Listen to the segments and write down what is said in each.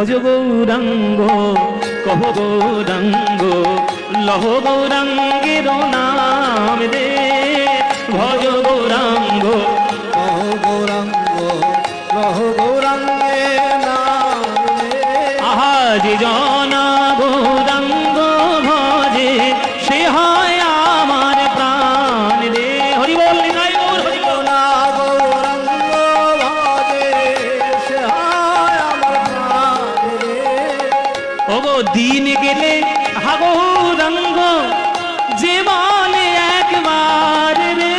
ভজ গৌরাঙ্গ কহ গৌরাঙ্গ লহ গৌরাঙ্গের নাম দে ভজ গৌরাঙ্গ কহ গৌরাঙ্গ লহ গৌরাঙ্গের নাম। আহা যে জনা ওগো দিন গেলে হাগো রঙ্গ, যে বলে একবার রে,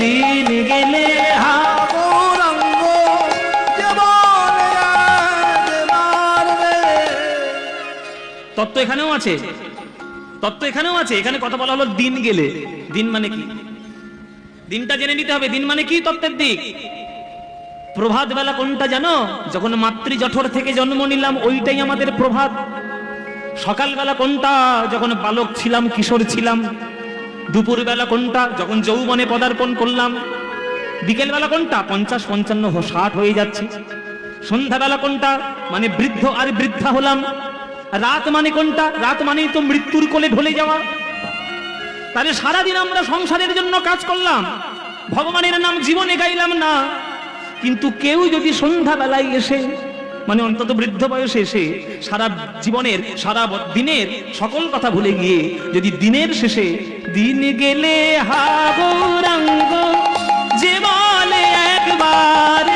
দিন গেলে হা গৌরাঙ্গ যে বলে একবার রে। তত্ত্ব এখানেও আছে। তত্ত্ব এখানেও আছে। এখানে কথা বলা হলো দিন গেলে। দিন মানে কি? দিনটা জেনে নিতে হবে। দিন মানে কি তত্ত্বের দিক? প্রভাত বেলা কোনটা জানো? যখন মাতৃ জঠর থেকে জন্ম নিলাম, ওইটাই আমাদের প্রভাত। সকালবেলা কোনটা? যখন বালক ছিলাম, কিশোর ছিলাম। দুপুরবেলা কোনটা? যখন যৌবনে পদার্পণ করলাম। বিকেলবেলা কোনটা? পঞ্চাশ, পঞ্চান্ন ষাট হয়ে যাচ্ছে। সন্ধ্যাবেলা কোনটা? মানে বৃদ্ধ আর বৃদ্ধা হলাম। রাত মানে কোনটা? রাত মানেই তো মৃত্যুর কোলে ঢলে যাওয়া। তাহলে সারাদিন আমরা সংসারের জন্য কাজ করলাম। ভগবানের নাম জীবনে গাইলাম না। কিন্তু কেউ যদি সন্ধ্যাবেলায় এসে মানে অন্তত বৃদ্ধ বয়সে এসে সারা জীবনের, সারা দিনের সকল কথা ভুলে গিয়ে যদি দিনের শেষে, দিন গেলে হাগরাঙ্গ, যে বলে একবার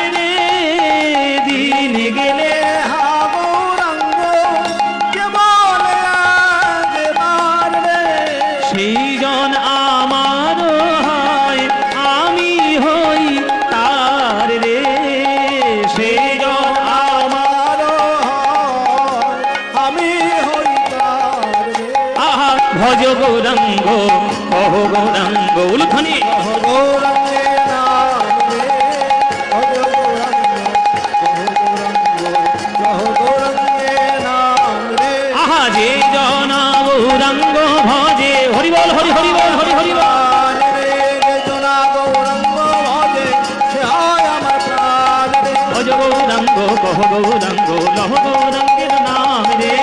দিন গেলে হা গৌরাঙ্গ যে বলে একবার রে। সেই জন আমার সেজন আমার আমি আহা ভজ গৌরাঙ্গ কহ গৌরাঙ্গ উলখানি। গৌরাঙ্গে আহা যে জন গৌরাঙ্গ ভজে হরিবল হরি হরিবল। গৌরাঙ্গ কহ গৌরাঙ্গ লহ গৌরাঙ্গের নাম রে।